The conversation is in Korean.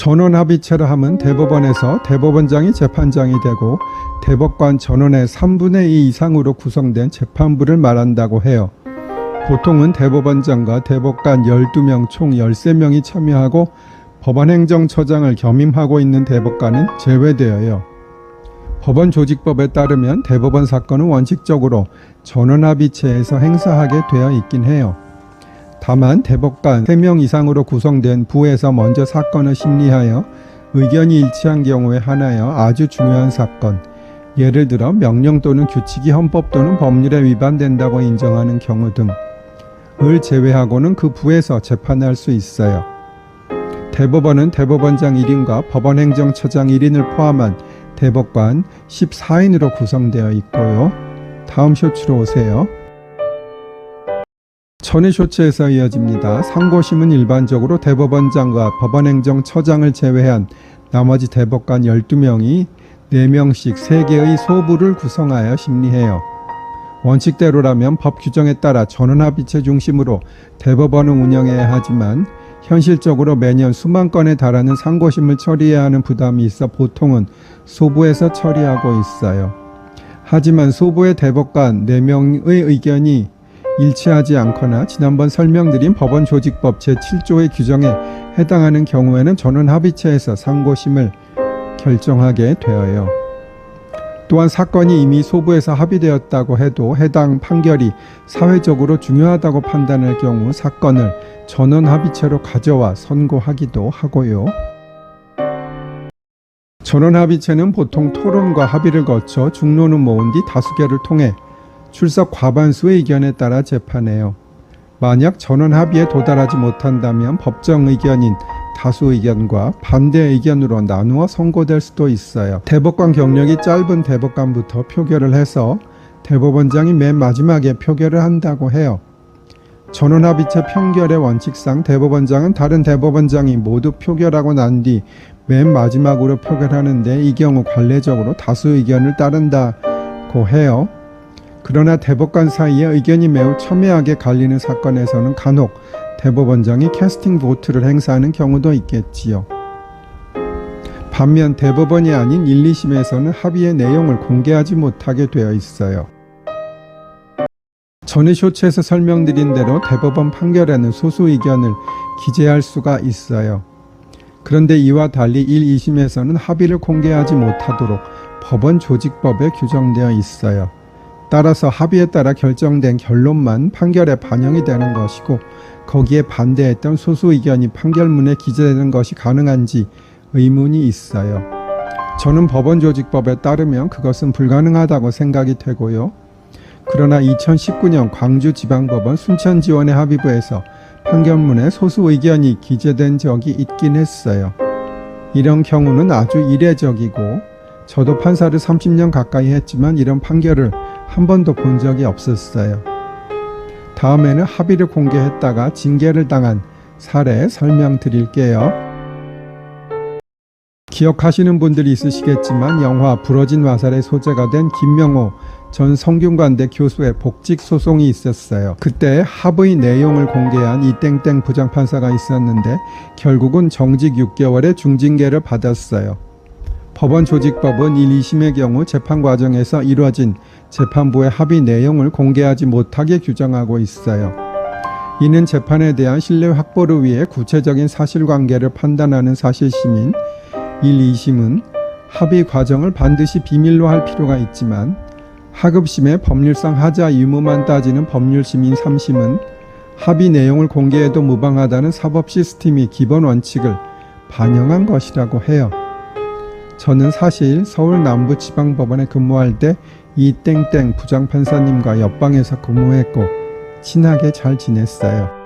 전원합의체라 함은 대법원에서 대법원장이 재판장이 되고 대법관 전원의 3분의 2 이상으로 구성된 재판부를 말한다고 해요. 보통은 대법원장과 대법관 12명 총 13명이 참여하고 법원행정처장을 겸임하고 있는 대법관은 제외되어요. 법원 조직법에 따르면 대법원 사건은 원칙적으로 전원합의체에서 행사하게 되어 있긴 해요. 다만 대법관 3명 이상으로 구성된 부에서 먼저 사건을 심리하여 의견이 일치한 경우에 하나여 아주 중요한 사건, 예를 들어 명령 또는 규칙이 헌법 또는 법률에 위반된다고 인정하는 경우 등을 제외하고는 그 부에서 재판할 수 있어요. 대법원은 대법원장 1인과 법원행정처장 1인을 포함한 대법관 14인으로 구성되어 있고요. 다음 쇼츠로 오세요. 전의 쇼츠에서 이어집니다. 상고심은 일반적으로 대법원장과 법원행정처장을 제외한 나머지 대법관 12명이 4명씩 3개의 소부를 구성하여 심리해요. 원칙대로라면 법 규정에 따라 전원합의체 중심으로 대법원을 운영해야 하지만 현실적으로 매년 수만 건에 달하는 상고심을 처리해야 하는 부담이 있어 보통은 소부에서 처리하고 있어요. 하지만 소부의 대법관 4명의 의견이 일치하지 않거나 지난번 설명드린 법원 조직법 제7조의 규정에 해당하는 경우에는 전원 합의체에서 상고심을 결정하게 되어요. 또한 사건이 이미 소부에서 합의되었다고 해도 해당 판결이 사회적으로 중요하다고 판단할 경우 사건을 전원 합의체로 가져와 선고하기도 하고요. 전원 합의체는 보통 토론과 합의를 거쳐 중론을 모은 뒤 다수결을 통해 출석 과반수의 의견에 따라 재판해요. 만약 전원 합의에 도달하지 못한다면 법정 의견인 다수 의견과 반대 의견으로 나누어 선고될 수도 있어요. 대법관 경력이 짧은 대법관부터 표결을 해서 대법원장이 맨 마지막에 표결을 한다고 해요. 전원 합의체 평결의 원칙상 대법원장은 다른 대법원장이 모두 표결하고 난 뒤 맨 마지막으로 표결하는데 이 경우 관례적으로 다수 의견을 따른다고 해요. 그러나 대법관 사이에 의견이 매우 첨예하게 갈리는 사건에서는 간혹 대법원장이 캐스팅 보트를 행사하는 경우도 있겠지요. 반면 대법원이 아닌 1, 2심에서는 합의의 내용을 공개하지 못하게 되어 있어요. 전에 쇼츠에서 설명드린 대로 대법원 판결에는 소수 의견을 기재할 수가 있어요. 그런데 이와 달리 1, 2심에서는 합의를 공개하지 못하도록 법원 조직법에 규정되어 있어요. 따라서 합의에 따라 결정된 결론만 판결에 반영이 되는 것이고 거기에 반대했던 소수 의견이 판결문에 기재되는 것이 가능한지 의문이 있어요. 저는 법원 조직법에 따르면 그것은 불가능하다고 생각이 되고요. 그러나 2019년 광주지방법원 순천지원의 합의부에서 판결문에 소수 의견이 기재된 적이 있긴 했어요. 이런 경우는 아주 이례적이고 저도 판사를 30년 가까이 했지만 이런 판결을 한 번도 본 적이 없었어요. 다음에는 합의를 공개했다가 징계를 당한 사례 설명드릴게요. 기억하시는 분들이 있으시겠지만 영화 부러진 화살의 소재가 된 김명호 전 성균관대 교수의 복직 소송이 있었어요. 그때 합의 내용을 공개한 이땡땡 부장판사가 있었는데 결국은 정직 6개월의 중징계를 받았어요. 법원 조직법은 1, 2심의 경우 재판 과정에서 이뤄진 재판부의 합의 내용을 공개하지 못하게 규정하고 있어요. 이는 재판에 대한 신뢰 확보를 위해 구체적인 사실관계를 판단하는 사실심인 1, 2심은 합의 과정을 반드시 비밀로 할 필요가 있지만 하급심의 법률상 하자 유무만 따지는 법률심인 3심은 합의 내용을 공개해도 무방하다는 사법 시스템이 기본 원칙을 반영한 것이라고 해요. 저는 사실 서울 남부지방법원에 근무할 때 이 땡땡 부장판사님과 옆방에서 근무했고 친하게 잘 지냈어요.